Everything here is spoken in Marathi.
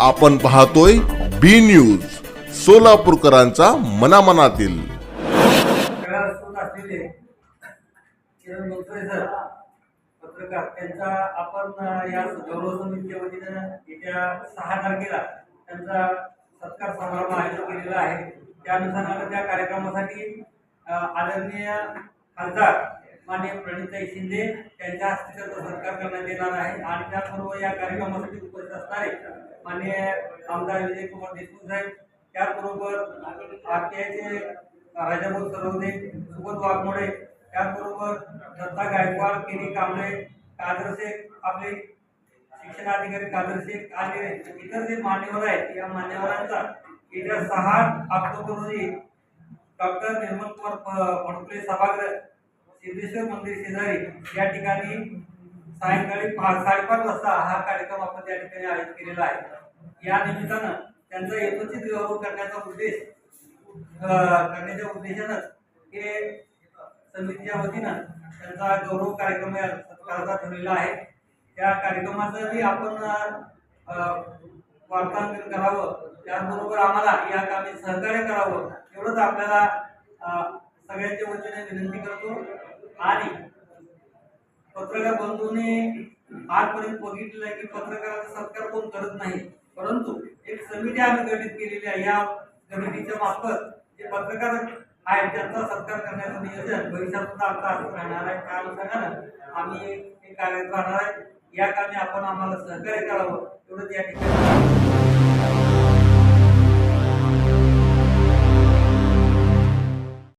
आपण पाहतोय बी न्यूज सोलापूरकरांचा मनामनातील. पत्रकार त्यांचा आपण या गौरव समितीच्या वतीनं येत्या सहा तारखेला त्यांचा सत्कार समारंभ आयोजित केलेला आहे त्या अनुषंगानं त्या कार्यक्रमासाठी आदरणीय खासदार माननीय प्रणिताई शिंदे त्यांच्या हस्ते त्याचा सत्कार करण्यात येणार आहे आणि त्याचबरोबर या कार्यक्रमासाठी उपस्थित असणारे माननीय आमदार विजय कुमार देशमुख साहेब त्याचबरोबर आरटीआयचे राजाभाऊ सरवदे सुबोध वाघमोडे त्याचबरोबर दत्ता गायकवाड केनी कांबळे कादर शेख आपले शिक्षणाधिकारी कादर शेख आणि इतर जे मान्यवर आहेत या मान्यवरांचा येत्या सहा ऑक्टोबर रोजी डॉक्टर निर्मल कुमार फ- फडकुले सभागृह सिद्धेश्वर मंदिर शेजारी या ठिकाणी सायंकाळी पाच साडेपाच वाजता हा कार्यक्रम आपण त्या ठिकाणी आयोजित केलेला आहे. या निमित्तानं त्यांचा यथोचित गौरव करण्याचा उद्देश करण्याच्या उद्देशानंच हे समितीच्या वतीनं त्यांचा गौरव कार्यक्रम या सत्काराचा ठेवलेला आहे. त्या कार्यक्रमाचंही आपण वार्तांकन करावं त्याचबरोबर आम्हाला या कामी सहकार्य करावं एवढंच आपल्याला सगळ्यांच्या वतीने विनंती करतो. आणि पत्रकार बंधूने आजपर्यंत बघितलेलं आहे की पत्रकाराचा सत्कार कोण करत नाही. परंतु एक समिती आम्ही गठीत केलेली आहे. या समितीच्या मार्फत जे पत्रकार आहेत त्यांचा सत्कार करण्याचं नियोजन भविष्यात सुद्धा आमचा असं राहणार आहे. त्या अनुषंगानं आम्ही एक कार्य राहणार आहे. या कामी आपण आम्हाला सहकार्य करावं. एवढंच या ठिकाणी.